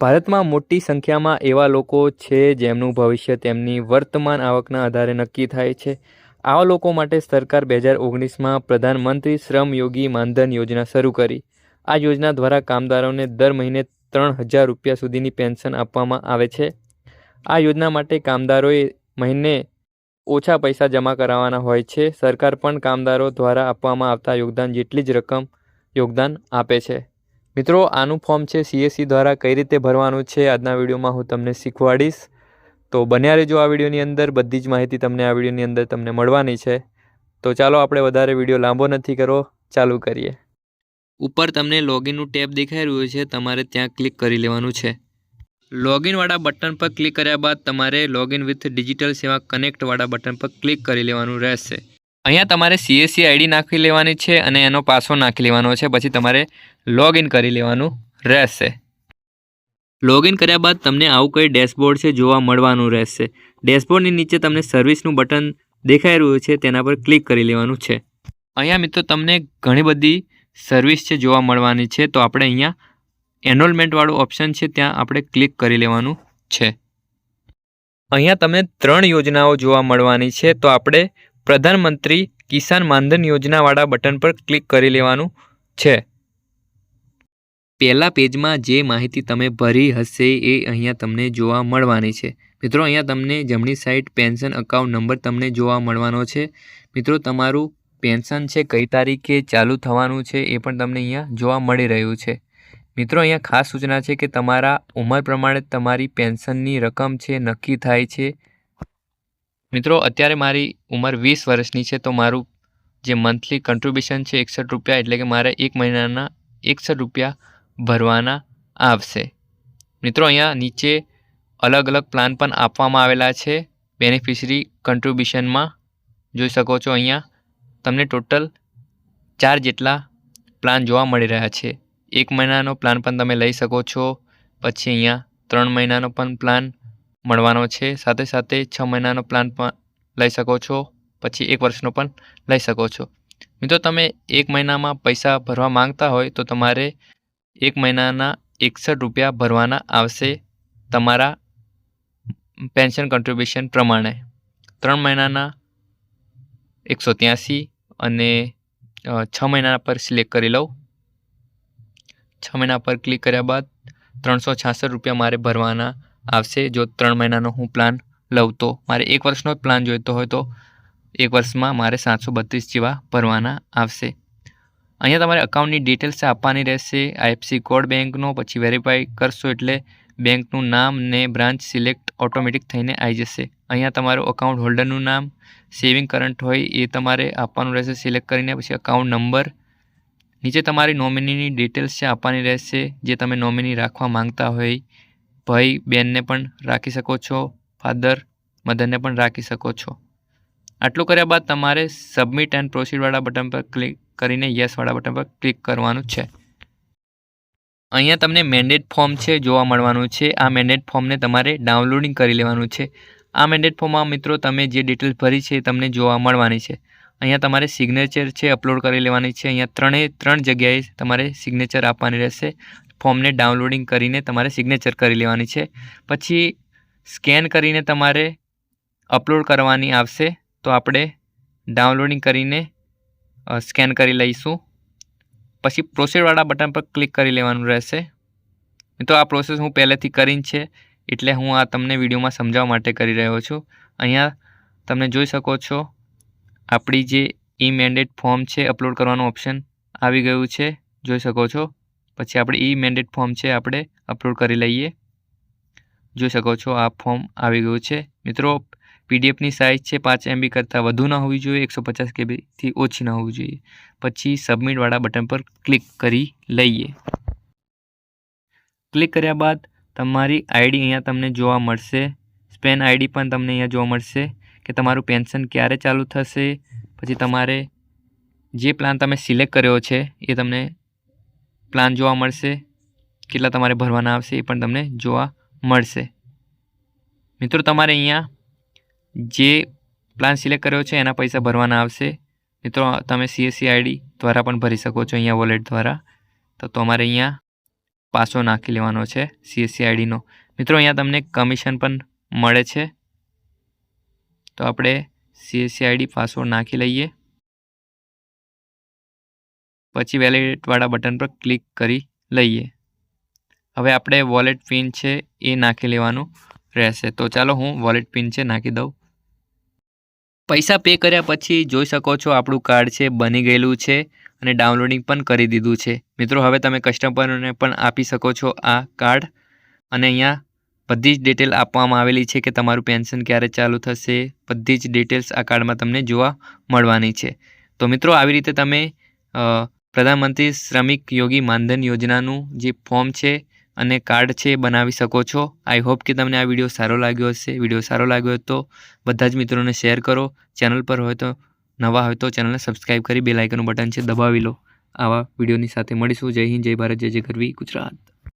ભારતમાં મોટી સંખ્યામાં એવા લોકો છે જેમનું ભવિષ્ય તેમની વર્તમાન આવકના આધારે નક્કી થાય છે. આવા લોકો માટે સરકાર બે હજાર ઓગણીસમાં પ્રધાનમંત્રી શ્રમ યોગી માનધન યોજના શરૂ કરી. આ યોજના દ્વારા કામદારોને દર મહિને ત્રણ હજાર રૂપિયા સુધીની પેન્શન આપવામાં આવે છે. આ યોજના માટે કામદારોએ મહિને ઓછા પૈસા જમા કરાવવાના હોય છે. સરકાર પણ કામદારો દ્વારા આપવામાં આવતા યોગદાન જેટલી જ રકમ યોગદાન આપે છે. મિત્રો, આનું ફોર્મ છે સીએસસી દ્વારા કઈ રીતે ભરવાનું છે? આજના વિડીયોમાં હું તમને શીખવાડીશ. તો બન્યા રહેજો આ વિડીયોની અંદર. બધી જ માહિતી તમને આ વિડીયોની અંદર તમને મળવાની છે. તો ચાલો આપણે વધારે વીડિયો લાંબો નથી કરવો. ચાલુ કરીએ. ઉપર તમને લોગિનનું ટેબ દેખાઈ રહ્યું છે. તમારે ત્યાં ક્લિક કરી લેવાનું છે. લોગિનવાળા બટન પર ક્લિક કર્યા બાદ તમારે લોગિન વિથ ડિજિટલ સેવા કનેક્ટવાળા બટન પર ક્લિક કરી લેવાનું રહેશે. અહીંયા તમારે સીએસસી આઈડી નાખી લેવાની છે અને એનો પાસવર્ડ નાખી લેવાનો છે. પછી તમારે લોગિન કરી લેવાનું રહેશે. લોગિન કર્યા બાદ તમને આવું કંઈ ડેશબોર્ડ છે જોવા મળવાનું રહેશે. ડેશબોર્ડની નીચે તમને સર્વિસનું બટન દેખાઈ રહ્યું છે, તેના પર ક્લિક કરી લેવાનું છે. અહીંયા મિત્રો તમને ઘણી બધી સર્વિસ છે જોવા મળવાની છે. તો આપણે અહીંયા એનરોલમેન્ટવાળું ઓપ્શન છે, ત્યાં આપણે ક્લિક કરી લેવાનું છે. અહીંયા તમને ત્રણ યોજનાઓ જોવા મળવાની છે. તો આપણે પ્રધાનમંત્રી કિસાન માનધન યોજનાવાળા બટન પર ક્લિક કરી લેવાનું છે. પહેલા પેજમાં જે માહિતી તમે ભરી હશે એ અહીંયા તમને જોવા મળવાની છે. મિત્રો, અહીંયા તમને જમણી સાઈડ પેન્શન અકાઉન્ટ નંબર તમને જોવા મળવાનો છે. મિત્રો, તમારું પેન્શન છે કઈ તારીખે ચાલુ થવાનું છે એ પણ તમને અહીંયા જોવા મળી રહ્યું છે. મિત્રો, અહીંયા ખાસ સૂચના છે કે તમારા ઉંમર પ્રમાણે તમારી પેન્શનની રકમ છે નક્કી થાય છે મિત્રો, અત્યારે મારી ઉંમર વીસ વર્ષની છે, તો મારું જે મંથલી કન્ટ્રીબ્યુશન છે એકસઠ રૂપિયા, એટલે કે મારે એક મહિનાના એકસઠ રૂપિયા ભરવાના આવશે. મિત્રો, અહીંયા નીચે અલગ અલગ પ્લાન પણ આપવામાં આવેલા છે. બેનિફિશરી કન્ટ્રીબ્યુશનમાં જોઈ શકો છો અહીંયા તમને ટોટલ ચાર જેટલા પ્લાન જોવા મળી રહ્યા છે. એક મહિનાનો પ્લાન પણ તમે લઈ શકો છો, પછી અહીંયા ત્રણ મહિનાનો પણ પ્લાન મળવાનો છે. સાથે સાથે છ મહિનાનો પ્લાન પણ લઈ શકો છો. પછી એક વર્ષનો પણ લઈ શકો છો. મિત્રો, તમે એક મહિનામાં પૈસા ભરવા માંગતા હોય તો તમારે એક મહિનાના એકસઠ રૂપિયા ભરવાના આવશે તમારા પેન્શન કન્ટ્રીબ્યુશન પ્રમાણે. ત્રણ મહિનાના એકસો ત્યાંસી અને છ મહિના પર સિલેક્ટ કરી લઉં. છ મહિના પર ક્લિક કર્યા બાદ ત્રણસો છાસઠ રૂપિયા મારે ભરવાના આવશે. જો ત્રણ મહિનાનો હું પ્લાન લઉં તો, મારે એક વર્ષનો જ પ્લાન જોઈતો હોય તો, એક વર્ષમાં મારે સાતસો બત્રીસ જેવા ભરવાના આવશે. અહીંયા તમારે અકાઉન્ટની ડિટેલ્સ આપવાની રહેશે. આઈએફસી કોડ બેંકનો પછી વેરીફાઈ કરશો એટલે બેંકનું નામ ને બ્રાન્ચ સિલેક્ટ ઓટોમેટિક થઈને આવી જશે. અહીંયા તમારું અકાઉન્ટ હોલ્ડરનું નામ સેવિંગ કરંટ હોય એ તમારે આપવાનું રહેશે. સિલેક્ટ કરીને પછી અકાઉન્ટ નંબર નીચે તમારી નોમિનીની ડિટેલ્સ છે, આપવાની રહેશે. જે તમે નોમિની રાખવા માંગતા હોય ભાઈ બેનને પણ રાખી શકો છો, ફાધર મધરને પણ રાખી શકો છો. આટલું કર્યા બાદ તમારે સબમિટ એન્ડ પ્રોસીડવાળા બટન પર ક્લિક કરીને યસવાળા બટન પર ક્લિક કરવાનું છે. અહીંયા તમને મેન્ડેટ ફોર્મ છે જોવા મળવાનું છે. આ મેન્ડેટ ફોર્મને તમારે ડાઉનલોડિંગ કરી લેવાનું છે. આ મેન્ડેટ ફોર્મમાં મિત્રો તમે જે ડિટેલ્સ ભરી છે એ તમને જોવા મળવાની છે. અહીંયા તમારે સિગ્નેચર છે અપલોડ કરી લેવાની છે. અહીંયા ત્રણે, ત્રણ જગ્યાએ તમારે સિગ્નેચર આપવાની રહેશે. ફોર્મને ડાઉનલોડિંગ કરીને તમારે સિગ્નેચર કરી લેવાની છે. પછી સ્કેન કરીને તમારે અપલોડ કરવાની આવશે, તો આપણે ડાઉનલોડિંગ કરીને સ્કેન કરી લઈશું. પછી પ્રોસેસવાળા બટન પર ક્લિક કરી લેવાનું રહેશે. તો આ પ્રોસેસ હું પહેલેથી કરીને છે, એટલે હું આ તમને વિડીયોમાં સમજાવવા માટે કરી રહ્યો છું. અહીંયા તમે જોઈ શકો છો, આપણી જે ઈ મેન્ડેટ ફોર્મ છે અપલોડ કરવાનું ઓપ્શન આવી ગયું છે. જોઈ શકો છો. પછી આપણે ઈ મેન્ડેટ ફોર્મ છે, આપણે અપલોડ કરી લઈએ. જોઈ શકો છો, આ ફોર્મ આવી ગયું છે. મિત્રો પીડીએફની સાઇઝ છે પાંચ એમબી કરતાં વધુ ન હોવી જોઈએ, એકસો પચાસ કેબીથી ઓછી ન હોવી જોઈએ. પછી સબમિટવાળા બટન પર ક્લિક કરી લઈએ. ક્લિક કર્યા બાદ તમારી આઈડી અહીંયા તમને જોવા મળશે. સ્પેન આઈડી પણ તમને અહીંયા જોવા મળશે કે તમારું પેન્શન ક્યારે ચાલુ થશે. પછી તમારે જે પ્લાન તમે સિલેક્ટ કર્યો છે, એ તમને પ્લાન જોવા મળશે? કેટલા તમારે ભરવાના આવશે એ પણ તમને જોવા મળશે. મિત્રો, તમારે અહીંયા જે પ્લાન સિલેક્ટ કર્યો છે એના પૈસા ભરવાના આવશે. મિત્રો, તમે સીએસસી આઈડી દ્વારા પણ ભરી શકો છો અહીંયા વોલેટ દ્વારા. તો તમારે અહીંયા પાસો નાખી લેવાનો છે સીએસસી આઈડીનો મિત્રો, અહીંયા તમને કમિશન પણ મળે છે. તો આપણે સીએસસી આઈડી પાસવર્ડ નાખી લઈએ. પછી વેલિડેટવાળા બટન પર ક્લિક કરી લઈએ. હવે આપણે વોલેટ પિન છે એ નાખી લેવાનું રહેશે. તો ચાલો હું વોલેટ પિન છે નાખી દઉં. પૈસા પે કર્યા પછી જોઈ શકો છો આપણું કાર્ડ છે, બની ગયેલું છે અને ડાઉનલોડિંગ પણ કરી દીધું છે. મિત્રો, હવે તમે કસ્ટમરને પણ આપી શકો છો આ કાર્ડ અને અહીંયા બધી જ ડિટેલ આપવામાં આવેલી છે કે તમારું પેન્શન ક્યારે ચાલુ થશે. બધી જ ડિટેલ્સ આ કાર્ડમાં તમને જોવા મળવાની છે. તો મિત્રો, આવી રીતે તમે પ્રધાનમંત્રી શ્રમિક યોગી માનધન યોજનાનું જે ફોર્મ છે અને કાર્ડ છે બનાવી શકો છો. આઈ હોપ કે તમને આ વીડિયો સારો લાગ્યો હશે. વીડિયો સારો લાગ્યો હોય તો બધા જ મિત્રોને શેર કરો. ચેનલ પર હોય તો, નવા હોય તો ચેનલને સબસ્ક્રાઈબ કરી બે લાઇકનનું બટન છે, દબાવી લો. આવા વિડીયોની સાથે મળીશું. જય હિન્દ, જય ભારત, જય જય ગરવી, ગુજરાત.